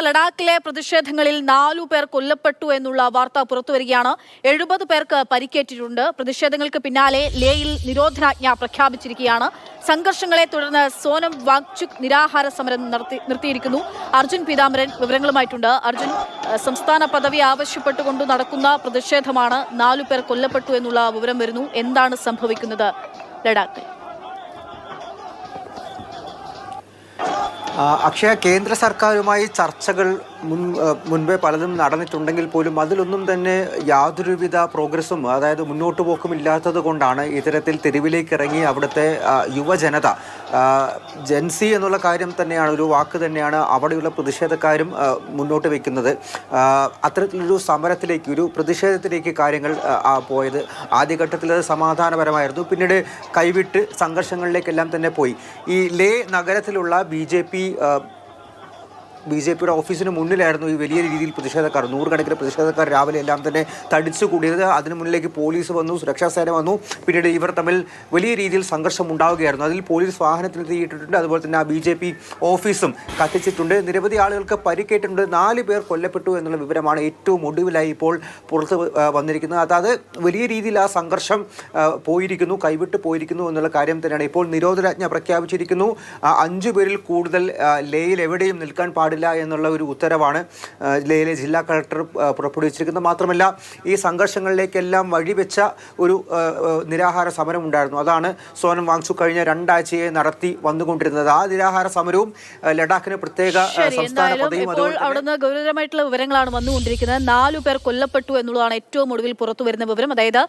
ലഡാക്കിലെ പ്രതിഷേധങ്ങളിൽ നാലു പേർ കൊല്ലപ്പെട്ടു എന്നുള്ള വാർത്ത പുറത്തുവരികയാണ്. എഴുപത് പേർക്ക് പരിക്കേറ്റിട്ടുണ്ട്. പ്രതിഷേധങ്ങൾക്ക് പിന്നാലെ ലേയിൽ നിരോധനാജ്ഞ പ്രഖ്യാപിച്ചിരിക്കുകയാണ്. സംഘർഷങ്ങളെ തുടർന്ന് സോനം വാങ്ചുക് നിരാഹാര സമരം നടത്തി നിർത്തിയിരിക്കുന്നു. അർജുൻ പീതാംബരൻ വിവരങ്ങളുമായിട്ടുണ്ട്. അർജുൻ സംസ്ഥാന പദവി ആവശ്യപ്പെട്ടുകൊണ്ട് നടക്കുന്ന പ്രതിഷേധമാണ് നാലു പേർ കൊല്ലപ്പെട്ടു എന്നുള്ള വിവരം വരുന്നു. എന്താണ് സംഭവിക്കുന്നത്? ലഡാക്കിൽ അക്ഷയ കേന്ദ്ര സർക്കാരുമായി ചർച്ചകൾ മുൻ മുൻപേ പലതും നടന്നിട്ടുണ്ടെങ്കിൽ പോലും അതിലൊന്നും തന്നെ യാതൊരുവിധ പ്രോഗ്രസ്സും അതായത് മുന്നോട്ട് പോക്കും ഇല്ലാത്തത് കൊണ്ടാണ് ഇത്തരത്തിൽ തെരുവിലേക്ക് ഇറങ്ങി അവിടുത്തെ യുവജനത. ജെൻസി എന്നുള്ള കാര്യം തന്നെയാണ് ഒരു വാക്ക് തന്നെയാണ് അവിടെയുള്ള പ്രതിഷേധക്കാരും മുന്നോട്ട് വയ്ക്കുന്നത് അത്തരത്തിലൊരു സമരത്തിലേക്ക് ഒരു പ്രതിഷേധത്തിലേക്ക് കാര്യങ്ങൾ പോയത്. ആദ്യഘട്ടത്തിൽ അത് സമാധാനപരമായിരുന്നു. പിന്നീട് കൈവിട്ട് സംഘർഷങ്ങളിലേക്കെല്ലാം തന്നെ പോയി. ഈ Leh നഗരത്തിലുള്ള B J P B J പിയുടെ ഓഫീസിന് മുന്നിലായിരുന്നു ഈ വലിയ രീതിയിൽ പ്രതിഷേധക്കാർ. നൂറുകണക്കിന് പ്രതിഷേധക്കാർ രാവിലെ എല്ലാം തന്നെ തടിച്ചു കൂടിയത്. അതിന് മുന്നിലേക്ക് പോലീസ് വന്നു സുരക്ഷാസേന വന്നു. പിന്നീട് ഇവർ തമ്മിൽ വലിയ രീതിയിൽ സംഘർഷം ഉണ്ടാവുകയായിരുന്നു. അതിൽ പോലീസ് വാഹനത്തിന് തീയിട്ടിട്ടുണ്ട്. അതുപോലെ തന്നെ ആ ബി ജെ പി ഓഫീസും കത്തിച്ചിട്ടുണ്ട്. നിരവധി ആളുകൾക്ക് പരിക്കേറ്റിട്ടുണ്ട്. നാല് പേർ കൊല്ലപ്പെട്ടു എന്നുള്ള വിവരമാണ് ഏറ്റവും ഒടുവിലായി ഇപ്പോൾ പുറത്ത് വന്നിരിക്കുന്നത്. അതായത് വലിയ രീതിയിൽ ആ സംഘർഷം പോയിരിക്കുന്നു കൈവിട്ട് പോയിരിക്കുന്നു എന്നുള്ള കാര്യം തന്നെയാണ് ഇപ്പോൾ നിരോധനാജ്ഞ പ്രഖ്യാപിച്ചിരിക്കുന്നു. അഞ്ചു പേരിൽ കൂടുതൽ ലേയിൽ എവിടെയും നിൽക്കാൻ പാടില്ല. എന്നുള്ള ഒരു ഉത്തരവാണ് ജില്ലയിലെ ജില്ലാ കളക്ടർ പുറപ്പെടുവിച്ചിരിക്കുന്നത്. മാത്രമല്ല ഈ സംഘർഷങ്ങളിലേക്കെല്ലാം വഴിവെച്ച ഒരു നിരാഹാര സമരം ഉണ്ടായിരുന്നു. അതാണ് സോനം വാങ്ചു കഴിഞ്ഞ രണ്ടാഴ്ചയെ നടത്തി വന്നുകൊണ്ടിരുന്നത്. ആ നിരാഹാര സമരവും ലഡാക്കിന് പ്രത്യേക സംസ്ഥാന പദവിയും അവിടുന്ന് ഗൗരവമായിട്ടുള്ള വിവരങ്ങളാണ് വന്നുകൊണ്ടിരിക്കുന്നത്. നാലു പേർ കൊല്ലപ്പെട്ടു എന്നുള്ളതാണ് ഏറ്റവും ഒടുവിൽ പുറത്തു വരുന്ന വിവരം. അതായത്